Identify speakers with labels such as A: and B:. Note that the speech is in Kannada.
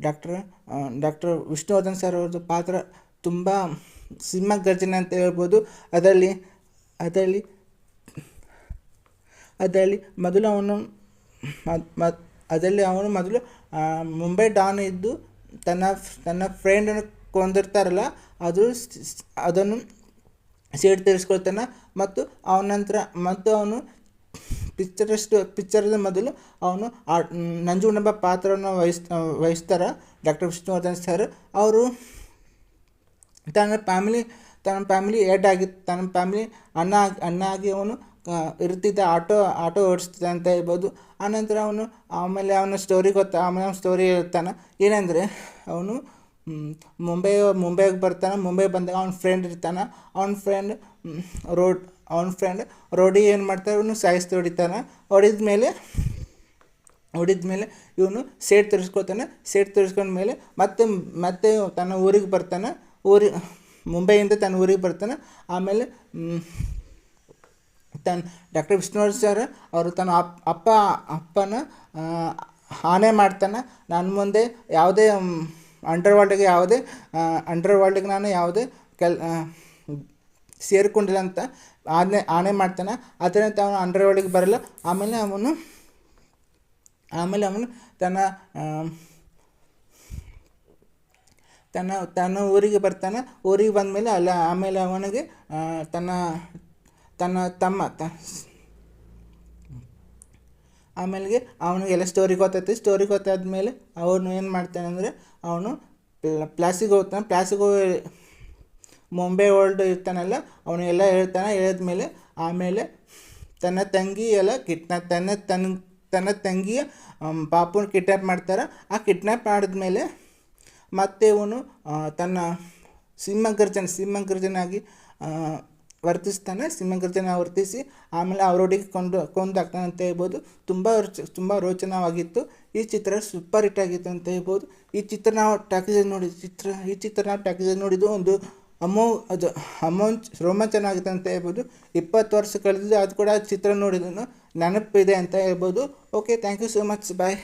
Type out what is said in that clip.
A: ಡಾಕ್ಟರ್ ಡಾಕ್ಟರ್ ವಿಷ್ಣುವರ್ಧನ್ ಸರ್ ಅವ್ರದ್ದು ಪಾತ್ರ ತುಂಬ ಸಿಂಹ ಗರ್ಜನೆ ಅಂತ ಹೇಳ್ಬೋದು. ಅದರಲ್ಲಿ ಅದರಲ್ಲಿ ಅದರಲ್ಲಿ ಮೊದಲು ಅವನು ಅದರಲ್ಲಿ ಅವನು ಮೊದಲು ಮುಂಬೈ ಡಾನ್ ಇದ್ದು ತನ್ನ ತನ್ನ ಫ್ರೆಂಡನ್ನು ಕೊಂದಿರ್ತಾರಲ್ಲ, ಅದು ಅದನ್ನು ಸೇಡ್ ತೀರಿಸ್ಕೊಳ್ತಾನೆ. ಮತ್ತು ಅವನ ನಂತರ, ಮತ್ತು ಅವನು ಪಿಕ್ಚರಷ್ಟು ಪಿಕ್ಚರದ ಮೊದಲು ಅವನು ಆ ನಂಜುಂಡಪ್ಪ ಪಾತ್ರವನ್ನು ವಹಿಸ್ ವಹಿಸ್ತಾರೆ ಡಾಕ್ಟರ್ ವಿಷ್ಣುವರ್ಧನ್ ಸರ್ ಅವರು ತನ್ನ ಫ್ಯಾಮಿಲಿ ತನ್ನ ಫ್ಯಾಮಿಲಿ ಏಡ್ ಆಗಿ, ತನ್ನ ಫ್ಯಾಮಿಲಿ ಅಣ್ಣ ಅಣ್ಣ ಆಗಿ ಅವನು ಇರ್ತಿದ್ದ ಆಟೋ ಆಟೋ ಓಡಿಸ್ತಿದ್ದ ಅಂತ ಹೇಳ್ಬೋದು. ಆನಂತರ ಅವನು, ಆಮೇಲೆ ಅವನ ಸ್ಟೋರಿ ಗೊತ್ತಾ, ಆಮೇಲೆ ಅವನ ಸ್ಟೋರಿ ಹೇಳ್ತಾನೆ. ಏನಂದರೆ ಅವನು ಮುಂಬೈ, ಮುಂಬೈಗೆ ಬರ್ತಾನೆ ಮುಂಬೈ ಬಂದಾಗ ಅವ್ನ ಫ್ರೆಂಡ್ ಇರ್ತಾನೆ. ಅವ್ನ ಫ್ರೆಂಡ್ ರೋಡ್, ಅವ್ನ ಫ್ರೆಂಡ್ ರೋಡಿ ಏನು ಮಾಡ್ತಾರೆ ಇವನು ಸಾಯಿಸ್ತು ಹೊಡಿತಾನೆ. ಹೊಡಿದ ಮೇಲೆ ಹೊಡಿದ ಮೇಲೆ ಇವನು ಸೇಟ್ ತರಿಸ್ಕೊತಾನೆ. ಸೇಟ್ ತರಿಸ್ಕೊಂಡ ಮೇಲೆ ಮತ್ತೆ ಮತ್ತೆ ತನ್ನ ಊರಿಗೆ ಬರ್ತಾನೆ. ಊರಿ, ಮುಂಬೈಯಿಂದ ತನ್ನ ಊರಿಗೆ ಬರ್ತಾನೆ. ಆಮೇಲೆ ತನ್ನ ಡಾಕ್ಟರ್ ವಿಷ್ಣುವರ್ಧನ್ ಸರ್ ಅವರು ತನ್ನ ಅಪ್, ಅಪ್ಪ, ಅಪ್ಪನ ಆನೆ ಮಾಡ್ತಾನೆ. ನನ್ನ ಮುಂದೆ ಯಾವುದೇ ಅಂಡರ್ ವರ್ಲ್ಡ್ಗೆ ಯಾವುದೇ ಅಂಡರ್ ವರ್ಲ್ಡ್ಗೆ ನಾನು ಯಾವುದೇ ಕೆಲ್ ಸೇರಿಕೊಂಡಿಲ್ಲ ಅಂತ ಆನೆ ಆಣೆ ಮಾಡ್ತಾನೆ. ಅದರಂತೆ ಅವನು ಅಂಡರ್ ವರ್ಲ್ಡ್ಗೆ ಬರಲ್ಲ. ಆಮೇಲೆ ಅವನು ಆಮೇಲೆ ಅವನು ತನ್ನ ತನ್ನ ತನ್ನ ಊರಿಗೆ ಬರ್ತಾನೆ. ಊರಿಗೆ ಬಂದಮೇಲೆ ಅಲ್ಲ, ಆಮೇಲೆ ಅವನಿಗೆ ತನ್ನ ತನ್ನ ತಮ್ಮ, ತ ಆಮೇಲೆ ಅವನಿಗೆಲ್ಲ ಸ್ಟೋರಿ ಗೊತ್ತೈತಿ ಸ್ಟೋರಿ ಗೊತ್ತಾದ್ಮೇಲೆ ಅವನು ಏನು ಮಾಡ್ತಾನೆ ಅಂದರೆ ಅವನು ಪ್ಲಾಸಿಗೆ ಹೋಗ್ತಾನೆ. ಪ್ಲಾಸಿಗೆ ಮುಂಬೈ ವರ್ಲ್ಡ್ ಇರ್ತಾನಲ್ಲ, ಅವನು ಎಲ್ಲ ಹೇಳ್ತಾನೆ. ಹೇಳಿದ್ಮೇಲೆ ಆಮೇಲೆ ತನ್ನ ತಂಗಿ ಎಲ್ಲ ಕಿಟ್ನಾ ತನ್ನ ತನ್ನ ತನ್ನ ತಂಗಿಯ ಪಾಪುನ ಕಿಡ್ನಾಪ್ ಮಾಡ್ತಾರೆ. ಆ ಕಿಡ್ನಾಪ್ ಮಾಡಿದ್ಮೇಲೆ ಮತ್ತೆ ಇವನು ತನ್ನ ತನ್ನ ಸಿಂಹಗರ್ಜನ ಸಿಂಹಗರ್ಜನಾಗಿ ವರ್ತಿಸ್ತಾನೆ, ಸಿಂಹಗರ್ಜನ ವರ್ತಿಸಿ ಆಮೇಲೆ ಅವರೊಟ್ಟಿಗೆ ಕೊಂಡು ಕೊಂದಾಗ್ತಾನೆ ಅಂತ ಹೇಳ್ಬೋದು. ತುಂಬ ತುಂಬ ರೋಚನವಾಗಿತ್ತು. ಈ ಚಿತ್ರ ಸೂಪರ್ ಹಿಟ್ ಆಗಿತ್ತು ಅಂತ ಹೇಳ್ಬೋದು. ಈ ಚಿತ್ರ ನಾವು ಟ್ಯಾಕೇಜಲ್ಲಿ ನೋಡಿ, ಚಿತ್ರ, ಈ ಚಿತ್ರ ನಾವು ಟ್ಯಾಕೇಜಲ್ಲಿ ನೋಡಿದ್ದು ಒಂದು ಅಮೋ, ಅದು ಅಮೌಂಟ್ ರೋಮಾಂಚನ ಆಗುತ್ತೆ ಅಂತ ಹೇಳ್ಬೋದು. ಇಪ್ಪತ್ತು ವರ್ಷ ಕಳೆದಿದ್ದು ಅದು ಕೂಡ ಚಿತ್ರ ನೋಡಿದ್ದು ನೆನಪಿದೆ ಅಂತ ಹೇಳ್ಬೋದು. Okay thank you so much bye